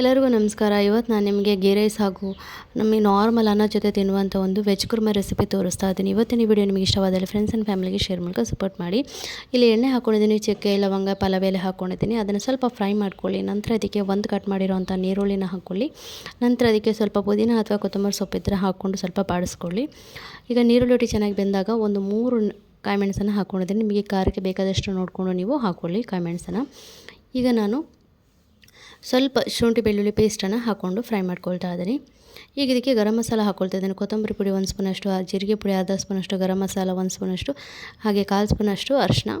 ಎಲ್ಲರಿಗೂ ನಮಸ್ಕಾರ. ಇವತ್ತು ನಾನು ನಿಮಗೆ ಗೀ ರೈಸ್ ಹಾಗೂ ನಮಗೆ ನಾರ್ಮಲ್ ಅನ್ನ ಜೊತೆ ತಿನ್ನುವಂಥ ಒಂದು ವೆಜ್ ಕುರ್ಮ ರೆಸಿಪಿ ತೋರಿಸ್ತಾ ಇದ್ದೀನಿ. ಇವತ್ತಿನ ವಿಡಿಯೋ ನಿಮಗೆ ಇಷ್ಟವಾದಲ್ಲಿ ಫ್ರೆಂಡ್ಸ್ ಆ್ಯಂಡ್ ಫ್ಯಾಮಿಲಿಗೆ ಶೇರ್ ಮೂಲಕ ಸಪೋರ್ಟ್ ಮಾಡಿ. ಇಲ್ಲಿ ಎಣ್ಣೆ ಹಾಕ್ಕೊಂಡಿದ್ದೀನಿ ಚಕ್ಕೆ, ಲವಂಗ ಪಲಾವ್ ಎಲೆ ಹಾಕ್ಕೊಂಡಿದ್ದೀನಿ ಅದನ್ನು ಸ್ವಲ್ಪ ಫ್ರೈ ಮಾಡ್ಕೊಳ್ಳಿ. ನಂತರ ಅದಕ್ಕೆ ಒಂದು ಕಟ್ ಮಾಡಿರೋವಂಥ ನೀರುಳ್ಳಿನ ಹಾಕ್ಕೊಳ್ಳಿ ನಂತರ ಅದಕ್ಕೆ ಸ್ವಲ್ಪ ಪುದೀನ ಅಥವಾ ಕೊತ್ತಂಬರಿ ಸೊಪ್ಪಿದ್ರೆ ಹಾಕ್ಕೊಂಡು ಸ್ವಲ್ಪ ಬಾಡಿಸ್ಕೊಳ್ಳಿ. ಈಗ ನೀರುಳ್ಳಿ ಚೆನ್ನಾಗಿ ಬೆಂದಾಗ ಒಂದು ಮೂರು ಕಾಯಿಮೆಣಸನ್ನು ಹಾಕ್ಕೊಂಡಿದ್ದೀನಿ ನಿಮಗೆ ಖಾರಕ್ಕೆ ಬೇಕಾದಷ್ಟು ನೋಡಿಕೊಂಡು ನೀವು ಹಾಕ್ಕೊಳ್ಳಿ ಕಾಯಿಮೆಣಸನ್ನು ಈಗ ನಾನು ಸ್ವಲ್ಪ ಶುಂಠಿ, ಬೆಳ್ಳುಳ್ಳಿ ಪೇಸ್ಟನ್ನು ಹಾಕ್ಕೊಂಡು ಫ್ರೈ ಮಾಡ್ಕೊಳ್ತಾ ಇದ್ದೀನಿ. ಈಗ ಇದಕ್ಕೆ ಗರಂ ಮಸಾಲ ಹಾಕ್ಕೊಳ್ತಾ ಇದ್ದೀನಿ. ಕೊತ್ತಂಬರಿ ಪುಡಿ ಒಂದು ಸ್ಪೂನಷ್ಟು, ಜೀರಿಗೆ ಪುಡಿ ಅರ್ಧ ಸ್ಪೂನಷ್ಟು, ಗರಂ ಮಸಾಲ ಒಂದು ಸ್ಪೂನಷ್ಟು, ಹಾಗೆ ಕಾಲು ಸ್ಪೂನಷ್ಟು ಅರಿಶಿನ.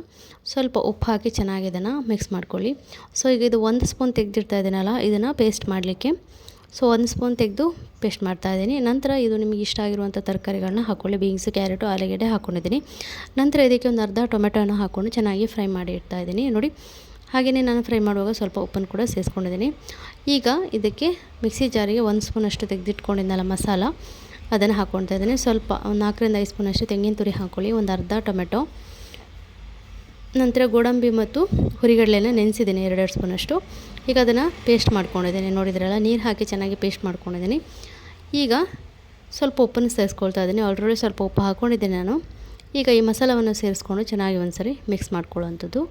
ಸ್ವಲ್ಪ ಉಪ್ಪು ಹಾಕಿ ಚೆನ್ನಾಗಿ ಇದನ್ನು ಮಿಕ್ಸ್ ಮಾಡ್ಕೊಳ್ಳಿ. ಸೊ ಈಗ ಇದು ಒಂದು ಸ್ಪೂನ್ ತೆಗೆದಿರ್ತಾ ಇದ್ದೀನಲ್ಲ, ಇದನ್ನು ಪೇಸ್ಟ್ ಮಾಡಲಿಕ್ಕೆ. ಸೊ ಒಂದು ಸ್ಪೂನ್ ತೆಗೆದು ಪೇಸ್ಟ್ ಮಾಡ್ತಾ ಇದ್ದೀನಿ. ನಂತರ ಇದು ನಿಮಗೆ ಇಷ್ಟ ಆಗಿರುವಂಥ ತರಕಾರಿಗಳನ್ನ ಹಾಕ್ಕೊಳ್ಳಿ ಬೀನ್ಸ್, ಕ್ಯಾರೆಟು, ಆಲೂಗೆಡ್ಡೆ ಹಾಕ್ಕೊಂಡಿದ್ದೀನಿ ನಂತರ ಇದಕ್ಕೆ ಒಂದು ಅರ್ಧ ಟೊಮೆಟೊನ ಹಾಕ್ಕೊಂಡು ಚೆನ್ನಾಗಿ ಫ್ರೈ ಮಾಡಿ ಇಡ್ತಾ ಇದ್ದೀನಿ. ನೋಡಿ ಹಾಗೆಯೇ ನಾನು ಫ್ರೈ ಮಾಡುವಾಗ ಸ್ವಲ್ಪ ಉಪ್ಪನ್ನು ಕೂಡ ಸೇರಿಸ್ಕೊಂಡಿದ್ದೀನಿ ಈಗ ಇದಕ್ಕೆ ಮಿಕ್ಸಿ ಜಾರಿಗೆ ಒಂದು ಸ್ಪೂನಷ್ಟು ತೆಗೆದಿಟ್ಕೊಂಡಿದ್ದಲ್ಲ ಮಸಾಲ, ಅದನ್ನು ಹಾಕ್ಕೊಳ್ತಾ ಇದ್ದೀನಿ. ಸ್ವಲ್ಪ ಒಂದು ನಾಲ್ಕರಿಂದ ಐದು ಸ್ಪೂನಷ್ಟು ತೆಂಗಿನ ತುರಿ ಹಾಕ್ಕೊಳ್ಳಿ, ಒಂದು ಅರ್ಧ ಟೊಮೆಟೊ. ನಂತರ ಗೋಡಂಬಿ ಮತ್ತು ಹುರಿಗಡಲೆನ ನೆನೆಸಿದ್ದೀನಿ, ಎರಡೆರಡು ಸ್ಪೂನಷ್ಟು ಈಗ ಅದನ್ನು ಪೇಸ್ಟ್ ಮಾಡ್ಕೊಂಡಿದ್ದೀನಿ. ನೋಡಿದ್ರಲ್ಲ, ನೀರು ಹಾಕಿ ಚೆನ್ನಾಗಿ ಪೇಸ್ಟ್ ಮಾಡ್ಕೊಂಡಿದ್ದೀನಿ. ಈಗ ಸ್ವಲ್ಪ ಉಪ್ಪನ್ನು ಸೇರಿಸ್ಕೊಳ್ತಾ ಇದ್ದೀನಿ. ಆಲ್ರೆಡಿ ಸ್ವಲ್ಪ ಉಪ್ಪು ಹಾಕ್ಕೊಂಡಿದ್ದೀನಿ ನಾನು. ಈಗ ಈ ಮಸಾಲವನ್ನು ಸೇರಿಸ್ಕೊಂಡು ಚೆನ್ನಾಗಿ ಒಂದು ಸರಿ ಮಿಕ್ಸ್ ಮಾಡ್ಕೊಳ್ಳೋವಂಥದ್ದು.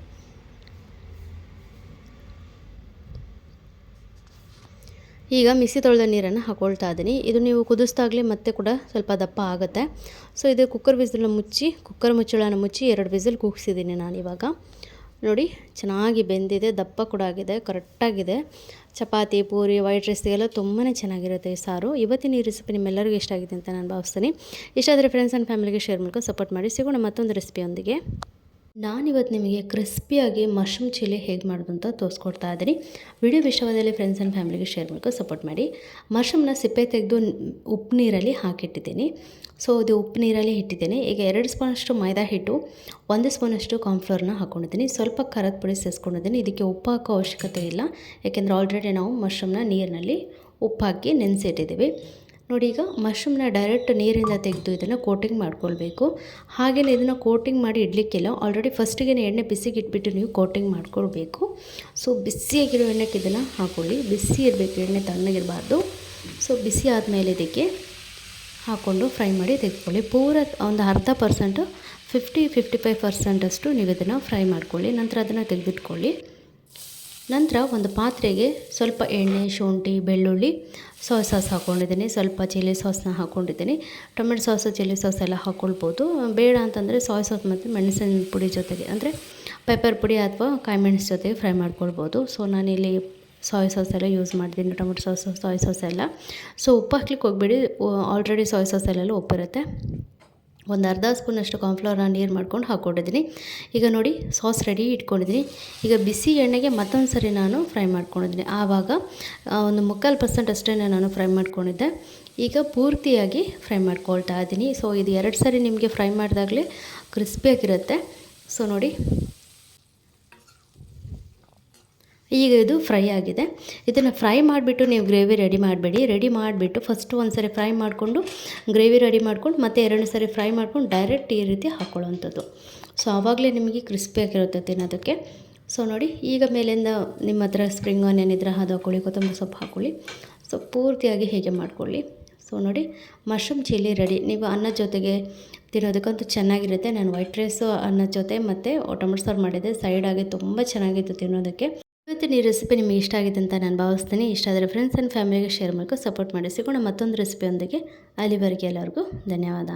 ಈಗ ಮಿಕ್ಸಿ ತೊಳೆದ ನೀರನ್ನು ಹಾಕೊಳ್ತಾ ಇದ್ದೀನಿ. ಇದು ನೀವು ಕುದಿಸ್ದಾಗಲೇ ಮತ್ತೆ ಕೂಡ ಸ್ವಲ್ಪ ದಪ್ಪ ಆಗುತ್ತೆ. ಸೊ ಇದು ಕುಕ್ಕರ್ ಬಿಸಿಲನ್ನ ಮುಚ್ಚಿ ಕುಕ್ಕರ್ ಮುಚ್ಚಳನ ಮುಚ್ಚಿ ಎರಡು ವಿಸಿಲ್ ಕೂಗಿಸಿದ್ದೀನಿ ನಾನು ಇವಾಗ. ನೋಡಿ, ಚೆನ್ನಾಗಿ ಬೆಂದಿದೆ, ದಪ್ಪ ಕೂಡ ಆಗಿದೆ ಕರೆಕ್ಟಾಗಿದೆ ಚಪಾತಿ, ಪೂರಿ ವೈಟ್ ರೈಸ್ಗೆಲ್ಲ ತುಂಬಾ ಚೆನ್ನಾಗಿರುತ್ತೆ ಈ ಸಾರು. ಇವತ್ತಿನ ಈ ರೆಸಿಪಿ ನಿಮ್ಮೆಲ್ಲರಿಗೂ ಇಷ್ಟ ಆಗಿದೆ ಅಂತ ನಾನು ಭಾವಿಸ್ತೀನಿ. ಇಷ್ಟ ಆದರೆ ಫ್ರೆಂಡ್ಸ್ ಆ್ಯಂಡ್ ಫ್ಯಾಮಿಲಿಗೆ ಶೇರ್ ಮಾಡ್ಕೊಂಡು ಸಪೋರ್ಟ್ ಮಾಡಿ. ಸಿಗೋಣ ಮತ್ತೊಂದು ರೆಸಿಪಿಯೊಂದಿಗೆ ನಾನಿವತ್ತು ನಿಮಗೆ ಕ್ರಿಸ್ಪಿಯಾಗಿ ಮಶ್ರೂಮ್ ಚಿಲ್ಲಿ ಹೇಗೆ ಮಾಡೋದು ಅಂತ ತೋರಿಸ್ಕೊಡ್ತಾ ಇದ್ದೀನಿ. ವಿಡಿಯೋ ವಿಷಯದಲ್ಲಿ ಫ್ರೆಂಡ್ಸ್ ಆ್ಯಂಡ್ ಫ್ಯಾಮಿಲಿಗೆ ಶೇರ್ ಮಾಡ್ಕೊ ಸಪೋರ್ಟ್ ಮಾಡಿ. ಮಶ್ರೂಮ್ನ ಸಿಪ್ಪೆ ತೆಗೆದು ಉಪ್ಪು ನೀರಲ್ಲಿ ಹಾಕಿಟ್ಟಿದ್ದೀನಿ. ಸೊ, ಇದು ಉಪ್ಪು ನೀರಲ್ಲಿ ಇಟ್ಟಿದ್ದೀನಿ. ಈಗ ಎರಡು ಸ್ಪೂನಷ್ಟು ಮೈದಾ ಹಿಟ್ಟು, ಒಂದು ಸ್ಪೂನಷ್ಟು ಕಾರ್ನ್ಫ್ಲೋರ್ನ ಹಾಕ್ಕೊಂಡಿದ್ದೀನಿ ಸ್ವಲ್ಪ ಖಾರದ ಪುಡಿ ಸೇರಿಸ್ಕೊಂಡಿದ್ದೀನಿ ಇದಕ್ಕೆ ಉಪ್ಪು ಹಾಕೋ ಅವಶ್ಯಕತೆ ಇಲ್ಲ. ಯಾಕೆಂದರೆ ಆಲ್ರೆಡಿ ನಾವು ಮಶ್ರೂಮ್ನ ನೀರಿನಲ್ಲಿ ಉಪ್ಪು ಹಾಕಿ ನೆನೆಸಿಟ್ಟಿದ್ದೀವಿ. ನೋಡಿ ಈಗ ಮಶ್ರೂಮ್ನ ಡೈರೆಕ್ಟ್ ನೀರಿಂದ ತೆಗೆದು ಇದನ್ನು ಕೋಟಿಂಗ್ ಮಾಡ್ಕೊಳ್ಬೇಕು. ಹಾಗೆಯೇ ಇದನ್ನು ಕೋಟಿಂಗ್ ಮಾಡಿ ಇಡಲಿಕ್ಕಿಲ್ಲ ಆಲ್ರೆಡಿ ಫಸ್ಟಿಗೆ ಎಣ್ಣೆ ಬಿಸಿಗೆ ಇಟ್ಬಿಟ್ಟು ನೀವು ಕೋಟಿಂಗ್ ಮಾಡ್ಕೊಳ್ಬೇಕು. ಸೊ ಬಿಸಿಯಾಗಿರೋ ಎಣ್ಣೆಗೆ ಇದನ್ನು ಹಾಕ್ಕೊಳ್ಳಿ ಬಿಸಿ ಇರಬೇಕು, ಎಣ್ಣೆ ತಣ್ಣಗಿರಬಾರ್ದು. ಸೊ ಬಿಸಿ ಆದಮೇಲೆ ಇದಕ್ಕೆ ಹಾಕ್ಕೊಂಡು ಫ್ರೈ ಮಾಡಿ ತೆಗೆದುಕೊಳ್ಳಿ. ಪೂರ ಒಂದು ಅರ್ಧ ಪರ್ಸೆಂಟು ಫಿಫ್ಟಿ ಫಿಫ್ಟಿ ಫೈವ್ ಪರ್ಸೆಂಟಷ್ಟು ನೀವು ಇದನ್ನು ಫ್ರೈ ಮಾಡ್ಕೊಳ್ಳಿ. ನಂತರ ಅದನ್ನು ತೆಗೆದಿಟ್ಕೊಳ್ಳಿ. ನಂತರ ಒಂದು ಪಾತ್ರೆಗೆ ಸ್ವಲ್ಪ ಎಣ್ಣೆ, ಶುಂಠಿ, ಬೆಳ್ಳುಳ್ಳಿ ಸೋಯ್ ಸಾಸ್ ಹಾಕ್ಕೊಂಡಿದ್ದೀನಿ ಸ್ವಲ್ಪ ಚಿಲ್ಲಿ ಸಾಸ್ನ ಹಾಕ್ಕೊಂಡಿದ್ದೀನಿ ಟೊಮೆಟೊ ಸಾಸು, ಚಿಲ್ಲಿ ಸಾಸ್ ಎಲ್ಲ ಹಾಕ್ಕೊಳ್ಬೋದು ಬೇಡ ಅಂತಂದರೆ ಸಾಯ್ ಸಾಸ್ ಮತ್ತು ಮೆಣಸಿನ ಪುಡಿ ಜೊತೆಗೆ. ಅಂದರೆ ಪೆಪ್ಪರ್ ಪುಡಿ ಅಥವಾ ಕಾಯಿಮೆಣಸು ಜೊತೆಗೆ ಫ್ರೈ ಮಾಡ್ಕೊಳ್ಬೋದು. ಸೊ ನಾನಿಲ್ಲಿ ಸಾಯ್ ಸಾಸ್ ಎಲ್ಲ ಯೂಸ್ ಮಾಡಿದ್ದೀನಿ ಟೊಮೆಟೊ ಸಾಸು ಸಾಯ್ ಸಾಸ್ ಎಲ್ಲ. ಸೊ ಉಪ್ಪು ಹಾಕ್ಲಿಕ್ಕೆ ಹೋಗ್ಬೇಡಿ. ಆಲ್ರೆಡಿ ಸಾಯ್ ಸಾಸಲ್ಲೆಲ್ಲ ಉಪ್ಪಿರುತ್ತೆ. ಒಂದು ಅರ್ಧ ಸ್ಪೂನಷ್ಟು ಕಾರ್ನ್ಫ್ಲವರ್ನ ನೀರು ಮಾಡ್ಕೊಂಡು ಹಾಕ್ಕೊಂಡಿದ್ದೀನಿ. ಈಗ ನೋಡಿ ಸಾಸ್ ರೆಡಿ ಇಟ್ಕೊಂಡಿದ್ದೀನಿ. ಈಗ ಬಿಸಿ ಎಣ್ಣೆಗೆ ಮತ್ತೊಂದು ಸರಿ ನಾನು ಫ್ರೈ ಮಾಡ್ಕೊಂಡಿದ್ದೀನಿ. ಆವಾಗ ಒಂದು ಮುಕ್ಕಾಲು ಪರ್ಸೆಂಟ್ ಅಷ್ಟೇ ನಾನು ಫ್ರೈ ಮಾಡ್ಕೊಂಡಿದ್ದೆ. ಈಗ ಪೂರ್ತಿಯಾಗಿ ಫ್ರೈ ಮಾಡ್ಕೊಳ್ತಾ ಇದ್ದೀನಿ. ಸೊ ಇದು ಎರಡು ಸರಿ ನಿಮಗೆ ಫ್ರೈ ಮಾಡಿದಾಗಲೇ ಕ್ರಿಸ್ಪಿಯಾಗಿರುತ್ತೆ ಸೊ ನೋಡಿ ಈಗ ಇದು ಫ್ರೈ ಆಗಿದೆ. ಇದನ್ನು ಫ್ರೈ ಮಾಡಿಬಿಟ್ಟು ನೀವು ಗ್ರೇವಿ ರೆಡಿ ಮಾಡಬೇಡಿ. ರೆಡಿ ಮಾಡಿಬಿಟ್ಟು ಫಸ್ಟು ಒಂದು ಸರಿ ಫ್ರೈ ಮಾಡಿಕೊಂಡು ಗ್ರೇವಿ ರೆಡಿ ಮಾಡ್ಕೊಂಡು, ಮತ್ತೆ ಎರಡನೇ ಸರಿ ಫ್ರೈ ಮಾಡ್ಕೊಂಡು ಡೈರೆಕ್ಟ್ ಈ ರೀತಿ ಹಾಕ್ಕೊಳ್ಳೋವಂಥದ್ದು ಸೊ ಆವಾಗಲೇ ನಿಮಗೆ ಕ್ರಿಸ್ಪಿಯಾಗಿರುತ್ತೆ ತಿನ್ನೋದಕ್ಕೆ. ಸೊ ನೋಡಿ, ಈಗ ಮೇಲಿಂದ ನಿಮ್ಮ ಹತ್ರ ಸ್ಪ್ರಿಂಗ್ ಆನಿಯನ್ ಇದ್ರೆ ಅದು ಹಾಕ್ಕೊಳ್ಳಿ ಕೊತ್ತಂಬರಿ ಸೊಪ್ಪು ಹಾಕ್ಕೊಳ್ಳಿ ಸೊ ಪೂರ್ತಿಯಾಗಿ ಹೇಗೆ ಮಾಡ್ಕೊಳ್ಳಿ. ಸೊ ನೋಡಿ ಮಶ್ರೂಮ್ ಚಿಲ್ಲಿ ರೆಡಿ ನೀವು ಅನ್ನ ಜೊತೆಗೆ ತಿನ್ನೋದಕ್ಕಂತೂ ಚೆನ್ನಾಗಿರುತ್ತೆ. ನಾನು ವೈಟ್ ರೈಸು ಅನ್ನದ ಜೊತೆ ಮತ್ತು ಟೊಮೆಟೊ ಸಾರು ಮಾಡಿದ್ದೆ. ಸೈಡಾಗಿ ತುಂಬ ಚೆನ್ನಾಗಿತ್ತು ತಿನ್ನೋದಕ್ಕೆ. ಇವತ್ತಿನ ಈ ರೆಸಿಪಿ ನಿಮಗೆ ಇಷ್ಟ ಆಗಿದೆ ಅಂತ ನಾನು ಭಾವಿಸ್ತೀನಿ. ಇಷ್ಟ ಆದರೆ ಫ್ರೆಂಡ್ಸ್ ಆ್ಯಂಡ್ ಫ್ಯಾಮಿಲಿಗೆ ಶೇರ್ ಮಾಡ್ಕೊ ಸಪೋರ್ಟ್ ಮಾಡಿ. ಸಿಗೋಣ ಮತ್ತೊಂದು ರೆಸಿಪಿಯೊಂದಿಗೆ ಅಲ್ಲಿವರೆಗೆ ಎಲ್ಲರಿಗೂ ಧನ್ಯವಾದ.